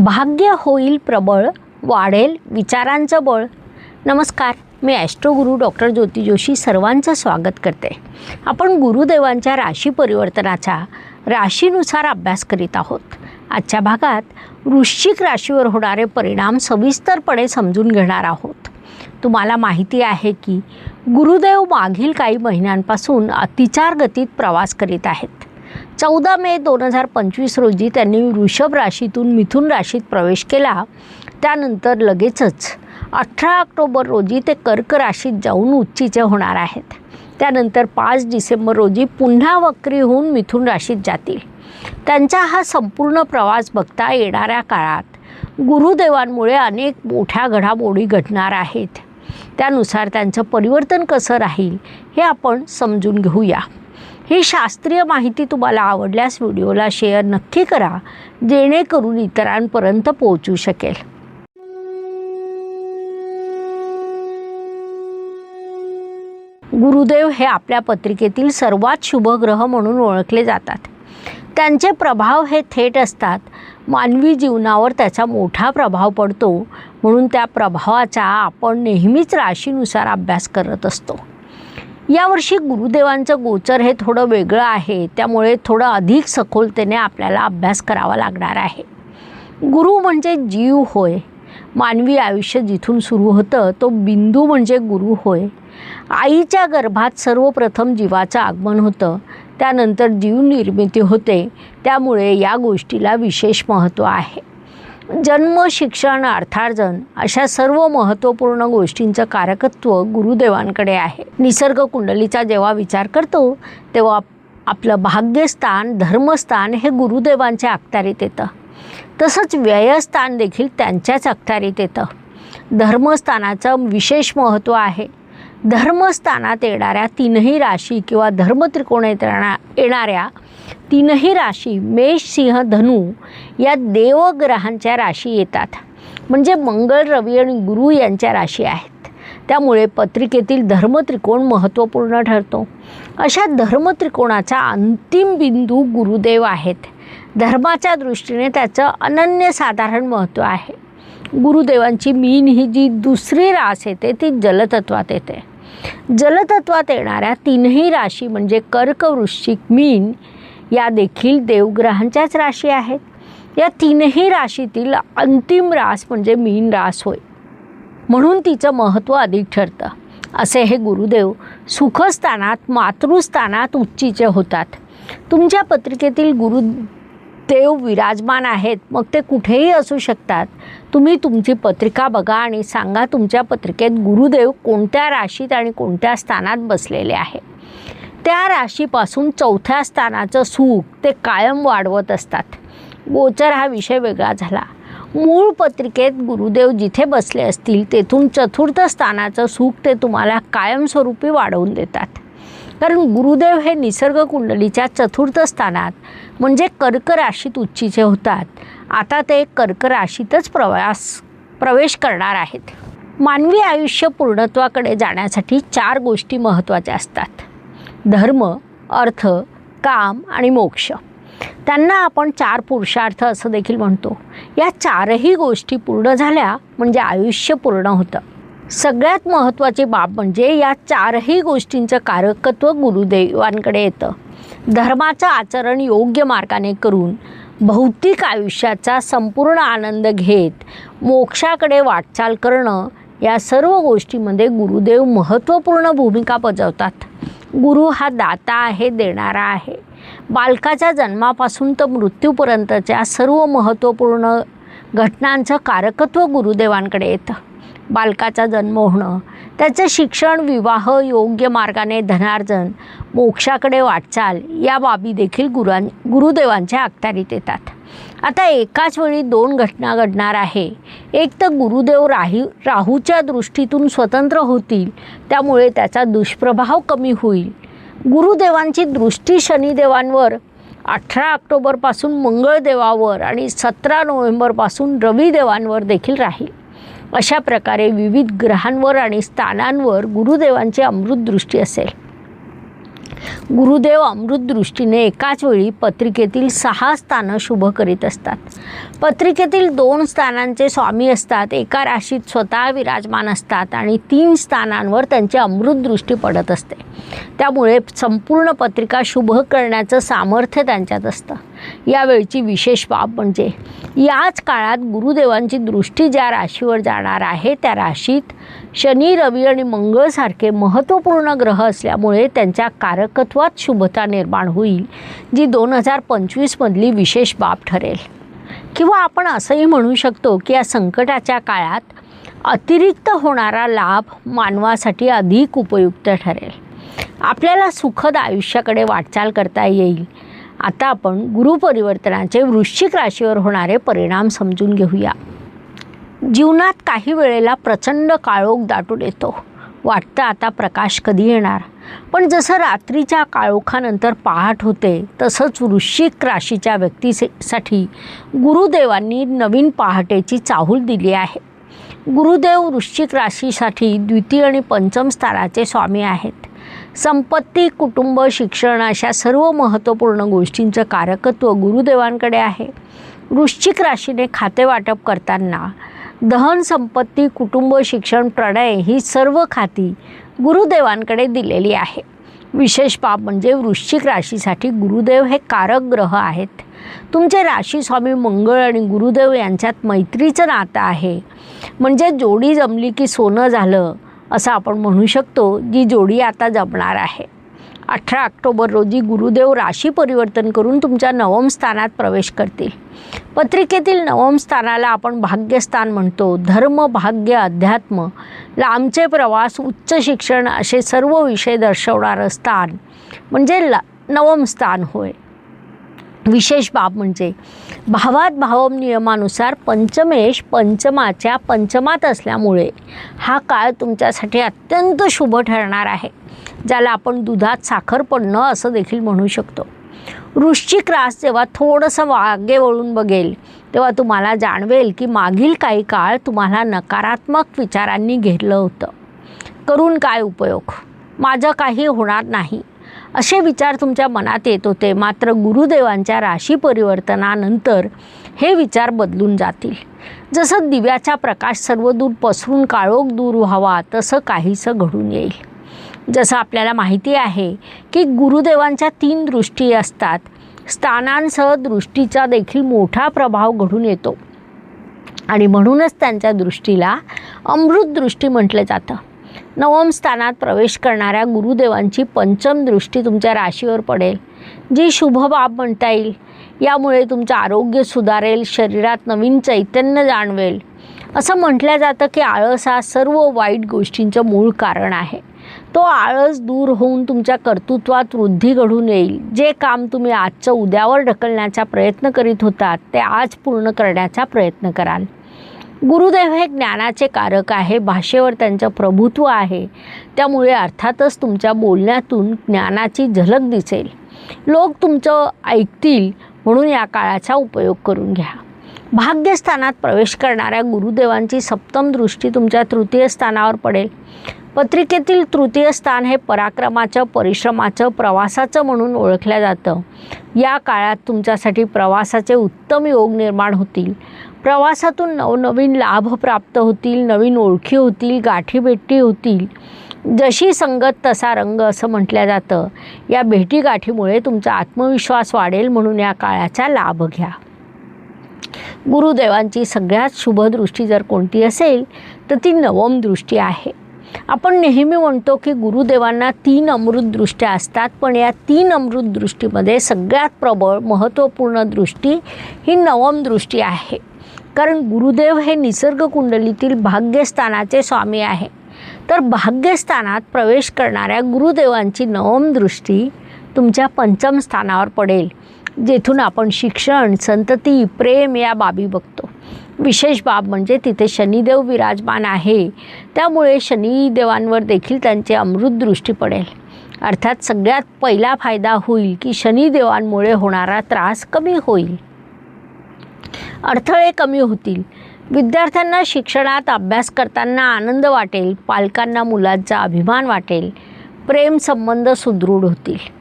भाग्य होईल प्रबळ वाढेल विचारांचं बळ. नमस्कार मी ॲस्ट्रोगुरू डॉक्टर ज्योती जोशी सर्वांचं स्वागत करते. आपण गुरुदेवांच्या राशी परिवर्तनाचा राशीनुसार अभ्यास करीत आहोत. आजच्या भागात वृश्चिक राशीवर होणारे परिणाम सविस्तरपणे समजून घेणार आहोत. तुम्हाला माहिती आहे की गुरुदेव मागील काही महिन्यांपासून अतिचार गतीत प्रवास करीत आहेत. चौदा मे दोन हजार पंचवीस रोजी त्यांनी वृषभ राशीतून मिथुन राशीत प्रवेश केला. त्यानंतर लगेचच अठरा ऑक्टोबर रोजी ते कर्क राशीत जाऊन उच्चीचे होणार आहेत. त्यानंतर पाच डिसेंबर रोजी पुन्हा वक्री होऊन मिथुन राशीत जातील. त्यांचा हा संपूर्ण प्रवास बघता येणाऱ्या काळात गुरुदेवांमुळे अनेक मोठ्या घडामोडी घडणार आहेत. त्यानुसार त्यांचं परिवर्तन कसं राहील हे आपण समजून घेऊया. ही शास्त्रीय माहिती तुम्हाला आवडल्यास व्हिडिओला शेअर नक्की करा जेणेकरून इतरांपर्यंत पोहोचू शकेल. गुरुदेव हे आपल्या पत्रिकेतील सर्वात शुभ ग्रह म्हणून ओळखले जातात. त्यांचे प्रभाव हे थेट असतात. मानवी जीवनावर त्याचा मोठा प्रभाव पडतो म्हणून त्या प्रभावाचा आपण नेहमीच राशीनुसार अभ्यास करत असतो. यावर्षी गुरुदेवांचं गोचर हे थोडं वेगळं आहे. त्यामुळे थोडं अधिक सखोलतेने आपल्याला अभ्यास करावा लागणार आहे. गुरु म्हणजे जीव होय. मानवी आयुष्य जिथून सुरू होतं तो बिंदू म्हणजे गुरु होय. आईच्या गर्भात सर्वप्रथम जीवाचं आगमन होतं. त्यानंतर जीव निर्मिती होते. त्यामुळे या गोष्टीला विशेष महत्त्व आहे. जन्म शिक्षण अर्थार्जन अशा सर्व महत्त्वपूर्ण गोष्टींचं कारकत्व गुरुदेवांकडे आहे. निसर्ग कुंडलीचा जेव्हा विचार करतो तेव्हा आपलं भाग्यस्थान धर्मस्थान हे गुरुदेवांच्या अखत्यारीत येतं. तसंच व्ययस्थान देखील त्यांच्याच अखत्यारीत येतं. धर्मस्थानाचं विशेष महत्त्व आहे. धर्मस्थानात येणाऱ्या तीनही राशी किंवा धर्मत्रिकोण येणा येणाऱ्या तीनही राशी मेष सिंह धनु या देवग्रहांच्या राशी येतात. म्हणजे मंगळ रवी आणि गुरु यांच्या राशी आहेत. त्यामुळे पत्रिकेतील धर्मत्रिकोण महत्त्वपूर्ण ठरतो. अशा धर्मत्रिकोणाचा अंतिम बिंदू गुरुदेव आहेत. धर्माच्या दृष्टीने त्याचं अनन्यसाधारण महत्त्व आहे. गुरुदेवांची मीन ही जी दुसरी रास येते ती जलतत्वात येते. जलतत्वात येणाऱ्या तीनही राशी म्हणजे कर्क वृश्चिक मीन या देखील देवग्रहांच्याच राशी आहेत. या तीनही राशीतील अंतिम रास म्हणजे मीन रास होय. म्हणून तिचं महत्त्व अधिक ठरतं. असे हे गुरुदेव सुखस्थानात मातृस्थानात उच्चीचे होतात. तुमच्या पत्रिकेतील गुरुदेव विराजमान आहेत. मग ते कुठेही असू शकतात. तुम्ही तुमची पत्रिका बघा आणि सांगा तुमच्या पत्रिकेत गुरुदेव कोणत्या राशीत आणि कोणत्या स्थानात बसलेले आहे त्या राशीपासून चौथ्या स्थानाचं सुख ते कायम वाढवत असतात. गोचर हा विषय वेगळा झाला. मूळ पत्रिकेत गुरुदेव जिथे बसले असतील तेथून चतुर्थ स्थानाचं सुख ते तुम्हाला कायमस्वरूपी वाढवून देतात. कारण गुरुदेव हे निसर्ग कुंडलीच्या चतुर्थ स्थानात म्हणजे कर्क राशीत उच्चीचे होतात. आता ते कर्क राशीतच प्रवास प्रवेश करणार आहेत. मानवी आयुष्य पूर्णत्वाकडे जाण्यासाठी चार गोष्टी महत्त्वाच्या असतात. धर्म अर्थ काम आणि मोक्ष. त्यांना आपण चार पुरुषार्थ असं देखील म्हणतो. या चारही गोष्टी पूर्ण झाल्या म्हणजे आयुष्य पूर्ण होतं. सगळ्यात महत्त्वाची बाब म्हणजे या चारही गोष्टींचं कारकत्व गुरुदेवांकडे येतं. धर्माचं आचरण योग्य मार्गाने करून भौतिक आयुष्याचा संपूर्ण आनंद घेत मोक्षाकडे वाटचाल करणं या सर्व गोष्टीमध्ये गुरुदेव महत्त्वपूर्ण भूमिका बजावतात. गुरु हा दाता आहे देणारा आहे. बालकाच्या जन्मापासून तर मृत्यूपर्यंतच्या सर्व महत्त्वपूर्ण घटनांचं कारकत्व गुरुदेवांकडे येतं. बालकाचा जन्म होणं त्याचं शिक्षण विवाह योग्य मार्गाने धनार्जन मोक्षाकडे वाटचाल या बाबी देखील गुरां गुरुदेवांच्या अखत्यारीत येतात. आता एकाच वेळी दोन घटना घडणार आहे. एक तर गुरुदेव राही राहूच्या दृष्टीतून स्वतंत्र होतील त्यामुळे त्याचा दुष्प्रभाव कमी होईल. गुरुदेवांची दृष्टी शनिदेवांवर अठरा ऑक्टोबरपासून मंगळदेवावर आणि सतरा नोव्हेंबरपासून रविदेवांवर देखील राहील. अशा प्रकारे विविध ग्रहांवर आणि स्थानांवर गुरुदेवांची अमृत दृष्टी असेल. गुरुदेव अमृत दृष्टीने एकाच वेळी पत्रिकेतील सहा स्थानं शुभ करीत असतात. पत्रिकेतील दोन स्थानांचे स्वामी असतात एका राशीत स्वतः विराजमान असतात आणि तीन स्थानांवर त्यांची अमृत दृष्टी पडत असते. त्यामुळे संपूर्ण पत्रिका शुभ करण्याचं सामर्थ्य त्यांच्यात असतं. यावेळची विशेष बाब म्हणजे याच काळात गुरुदेवांची दृष्टी ज्या राशीवर जाणार आहे त्या राशीत शनी रवी आणि मंगळसारखे महत्त्वपूर्ण ग्रह असल्यामुळे त्यांच्या कारकत्वात शुभता निर्माण होईल जी दोन हजार पंचवीसमधली विशेष बाब ठरेल. किंवा आपण असंही म्हणू शकतो की या संकटाच्या काळात अतिरिक्त होणारा लाभ मानवासाठी अधिक उपयुक्त ठरेल. आपल्याला सुखद आयुष्याकडे वाटचाल करता येईल. आता आपण गुरुपरिवर्तनाचे वृश्चिक राशीवर होणारे परिणाम समजून घेऊया. जीवनात काही वेळेला प्रचंड काळोख दाटून येतो. वाटतं आता प्रकाश कधी येणार? पण जसं रात्रीच्या काळोखानंतर पहाट होते तसंच वृश्चिक राशीच्या व्यक्तीसाठी गुरुदेवांनी नवीन पहाटेची चाहूल दिली आहे. गुरुदेव वृश्चिक राशीसाठी द्वितीय आणि पंचम स्थानाचे स्वामी आहेत. संपत्ती कुटुंब शिक्षण अशा सर्व महत्त्वपूर्ण गोष्टींचं कारकत्व गुरुदेवांकडे आहे. वृश्चिक राशीने खाते वाटप करताना दहन संपत्ती कुटुंब शिक्षण प्रणय ही सर्व खाती गुरुदेवांकडे दिलेली आहे. विशेष बाब म्हणजे वृश्चिक राशीसाठी गुरुदेव हे कारक ग्रह आहेत. तुमचे राशी स्वामी मंगळ आणि गुरुदेव यांच्यात मैत्रीचं नातं आहे. म्हणजे जोडी जमली की सोनं झालं असं आपण म्हणू शकतो जी जोडी आता जपणार आहे. अठरा ऑक्टोबर रोजी गुरुदेव राशी परिवर्तन करून तुमच्या नवम स्थानात प्रवेश करतील. पत्रिकेतील नवम स्थानाला आपण भाग्यस्थान म्हणतो. धर्म भाग्य अध्यात्म लांबचे प्रवास उच्च शिक्षण असे सर्व विषय दर्शवणारं स्थान म्हणजे ला नवम स्थान होय. विशेष बाब म्हणजे भावात भावम नियमानुसार पंचमेश पंचमाच्या पंचमात असल्यामुळे हा काळ तुमच्यासाठी अत्यंत शुभ ठरणार आहे ज्याला आपण दुधात साखर पडणं असं देखील म्हणू शकतो. वृश्चिक रास जेव्हा थोडंसं वागे वळून बघेल तेव्हा तुम्हाला जाणवेल की मागील काही काळ तुम्हाला नकारात्मक विचारांनी घेरलं होतं. करून काय उपयोग? माझं काही होणार नाही. असे विचार तुमच्या मनात येत होते मात्र गुरुदेवांच्या राशी परिवर्तनानंतर हे विचार बदलून जातील. जसं दिव्याचा प्रकाश सर्व दूर पसरून काळोख दूर व्हावा तसं काहीसं घडून येईल. जसं आपल्याला माहिती आहे की गुरुदेवांच्या तीन दृष्टी असतात स्थानांसह दृष्टीचा देखील मोठा प्रभाव घडून येतो. आणि म्हणूनच त्यांच्या दृष्टीला अमृत दृष्टी म्हटलं जातं. नवम स्थानात प्रवेश करणाऱ्या गुरुदेवांची पंचम दृष्टी तुमच्या राशीवर पडेल. जी शुभ बाब म्हणता येईल यामुळे तुमचं आरोग्य सुधारेल शरीरात नवीन चैतन्य जाणवेल. असं म्हटलं जातं की आळस हा सर्व वाईट गोष्टींचं मूळ कारण आहे. तो आळस दूर होऊन तुमच्या कर्तृत्वात वृद्धी घडून येईल. जे काम तुम्ही आजचं उद्यावर ढकलण्याचा प्रयत्न करीत होतात ते आज पूर्ण करण्याचा प्रयत्न कराल. गुरुदेव हे ज्ञानाचे कारक आहे भाषेवर त्यांचं प्रभुत्व आहे. त्यामुळे अर्थातच तुमच्या बोलण्यातून ज्ञानाची झलक दिसेल. लोक तुमचं ऐकतील म्हणून या काळाचा उपयोग करून घ्या. भाग्यस्थानात प्रवेश करणाऱ्या गुरुदेवांची सप्तम दृष्टी तुमच्या तृतीय स्थानावर पडेल. पत्रिकेतील तृतीय स्थान हे पराक्रमाचं परिश्रमाचं प्रवासाचं म्हणून ओळखलं जातं. या काळात तुमच्यासाठी प्रवासाचे उत्तम योग निर्माण होतील. प्रवासातून नवनवीन लाभ प्राप्त होतील नवीन ओळखी होतील गाठीभेटी होतील. जशी संगत तसा रंग असं म्हटलं जातं. या भेटीगाठीमुळे तुमचा आत्मविश्वास वाढेल म्हणून या काळाचा लाभ घ्या. गुरुदेवांची सगळ्यात शुभदृष्टी जर कोणती असेल तर ती नवम दृष्टी आहे. आपण नेहमी म्हणतो की गुरुदेवांना तीन अमृत दृष्ट्या असतात पण या तीन अमृत दृष्टीमध्ये सगळ्यात प्रबळ महत्त्वपूर्ण दृष्टी ही नवम दृष्टी आहे. कारण गुरुदेव हे निसर्ग कुंडलीतील भाग्यस्थानाचे स्वामी आहे. तर भाग्यस्थानात प्रवेश करणाऱ्या गुरुदेवांची नवम दृष्टी तुमच्या पंचम स्थानावर पडेल जेथून आपण शिक्षण संतती प्रेम या बाबी बघतो. विशेष बाब म्हणजे तिथे शनिदेव विराजमान आहे. त्यामुळे शनिदेवांवर देखील त्यांचे अमृत दृष्टी पडेल. अर्थात सगळ्यात पहिला फायदा होईल की शनिदेवांमुळे होणारा त्रास कमी होईल. अडथळे कमी होतील. विद्यार्थ्यांना शिक्षणात अभ्यास करताना आनंद वाटेल. पालकांना मुलांचा अभिमान वाटेल. प्रेम संबंध सुदृढ होतील.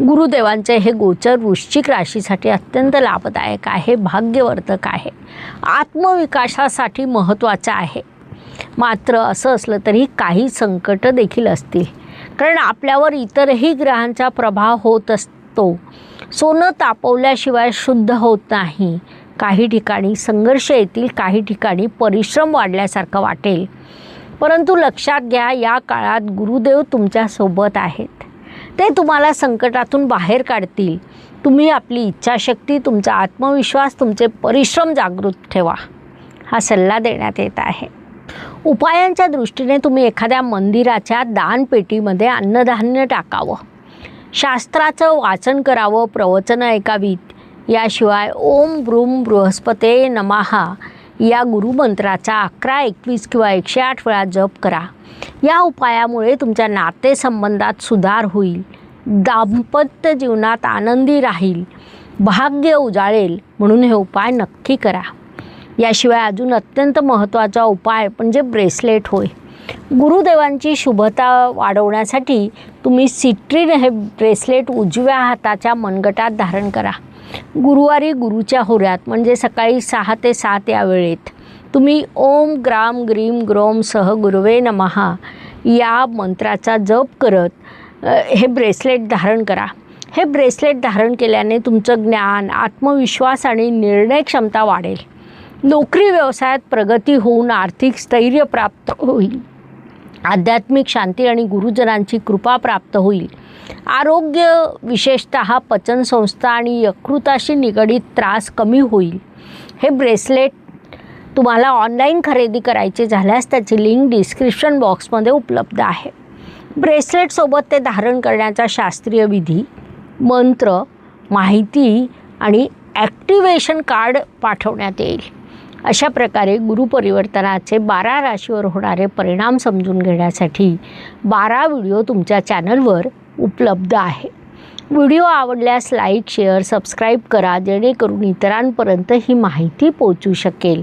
गुरुदेवांचे हे गोचर वृश्चिक राशीसाठी अत्यंत लाभदायक आहे भाग्यवर्धक आहे. आत्मविकासासाठी महत्त्वाचं आहे. मात्र असं असलं तरी काही संकट देखील असतील. कारण आपल्यावर इतरही ग्रहांचा प्रभाव होत असतो. सोनं तापवल्याशिवाय शुद्ध होत नाही. काही ठिकाणी संघर्ष येतील काही ठिकाणी परिश्रम वाढल्यासारखं वाटेल. परंतु लक्षात घ्या या काळात गुरुदेव तुमच्यासोबत आहेत. ते तुम्हाला संकटातून बाहेर काढतील. तुम्ही आपली इच्छाशक्ती तुमचा आत्मविश्वास तुमचे परिश्रम जागृत ठेवा. हा सल्ला देण्यात येत आहे. उपायांच्या दृष्टीने तुम्ही एखाद्या मंदिराच्या दानपेटीमध्ये अन्नधान्य टाकावं. शास्त्राचं वाचन करावं प्रवचनं ऐकावीत. याशिवाय ओम ब्रूम बृहस्पते नमाहा या गुरुमंत्राचा अकरा एकवीस किंवा एकशे आठ वेळा जप करा. या उपायामुळे तुमच्या नातेसंबंधात सुधार होईल. दाम्पत्य जीवनात आनंदी राहील. भाग्य उजाळेल म्हणून हे उपाय नक्की करा. याशिवाय अजून अत्यंत महत्त्वाचा उपाय म्हणजे ब्रेसलेट होय. गुरुदेवांची शुभता वाढवण्यासाठी तुम्ही सिट्रीन हे ब्रेसलेट उजव्या हाताच्या मनगटात धारण करा. गुरुवारी गुरुच्या होऱ्यात म्हणजे सकाळी सहा ते सात या वेळेत तुम्ही ओम ग्राम ग्रीम ग्रोम सह गुरुवे नमहा. या मंत्राचा जप करत हे ब्रेसलेट धारण करा. हे ब्रेसलेट धारण केल्याने तुमचं ज्ञान आत्मविश्वास आणि निर्णय क्षमता वाढेल. नोकरी व्यवसायात प्रगती होऊन आर्थिक स्थैर्य प्राप्त होईल. आध्यात्मिक शांती आणि गुरुजनांची कृपा प्राप्त होईल. आरोग्य विशेषत पचनसंस्था आणि यकृताशी निगडीत त्रास कमी होईल. हे ब्रेसलेट तुम्हाला ऑनलाईन खरेदी करायचे झाल्यास त्याची लिंक डिस्क्रिप्शन बॉक्समध्ये उपलब्ध आहे. ब्रेसलेटसोबत ते धारण करण्याचा शास्त्रीय विधी मंत्र माहिती आणि ॲक्टिवेशन कार्ड पाठवण्यात येईल. अशा प्रकारे गुरुपरिवर्तनाचे बारा राशीवर होणारे परिणाम समजून घेण्यासाठी बारा व्हिडिओ तुमच्या चॅनलवर उपलब्ध आहे. व्हिडिओ आवडल्यास लाईक शेअर सबस्क्राईब करा जेणेकरून इतरांपर्यंत ही माहिती पोचू शकेल.